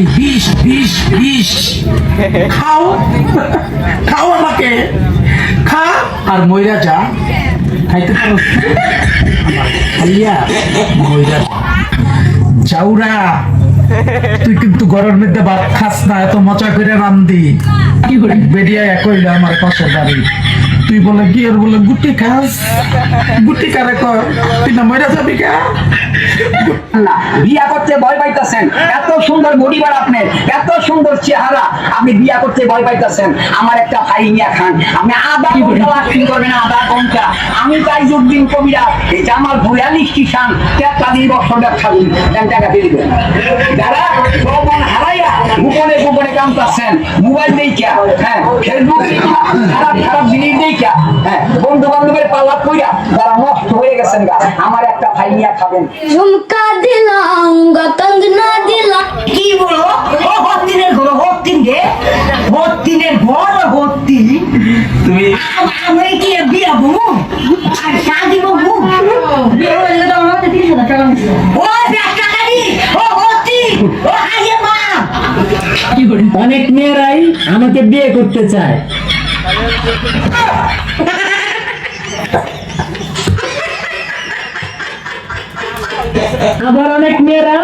খালি বিষ বিষ বিষ। খাও খাও আমাকে। খা আর ময়রা যা। খাইতে পারো খাইয়া ময়রা। যাউরা তুই কিন্তু ঘরের মধ্যে ভাত খাস না এত মজা করে রান্ধি। কি করে? বেরিয়া একইলে আমার পাশে বাড়ি। তুই বলে আর বলে গুটি খাস? গুটি কারে কর তুই না মরে যাবি কা? না বিয়া করতে ভয় পাইতেছেন। এত সুন্দর আপনার এত সুন্দর চেহারা। আপনি বিয়া করতে ভয় পাইতেছেন। আমার একটা ভাই নিয়া খান। আপনি আধা ঘণ্টা লাস্টিং করবেন আধা ঘণ্টা আমি তাই উদ্দিন কবিরা এটা আমার ভয়ালিশ কিষান তেতাল্লিশ বছর ব্যবসা দেন টাকা দিয়ে যারা করছেন মোবাইল দেখিয়া হ্যাঁ ফেসবুক দেখিয়া খারাপ খারাপ জিনিস দেখিয়া হ্যাঁ বন্ধু বান্ধবের পাল্লা কইরা যারা নষ্ট হয়ে গেছেন গা আমার একটা ভাই নিয়া খাবেন। ঝুমকা দিলাম গতঙ্গনা দিলাম। কি বলো? ও হত্তিনের ঘর হত্তিন গে হত্তিনের ঘর হত্তি তুমি আমি কি বিয়া বমু? আর শাদি বমু? ও ব্যাটাকারি ও হত্তি ও হাইয়ে মা অনেক মেয়েরাই আমাকে বিয়ে করতে চায়। আবার অনেক মেয়েরা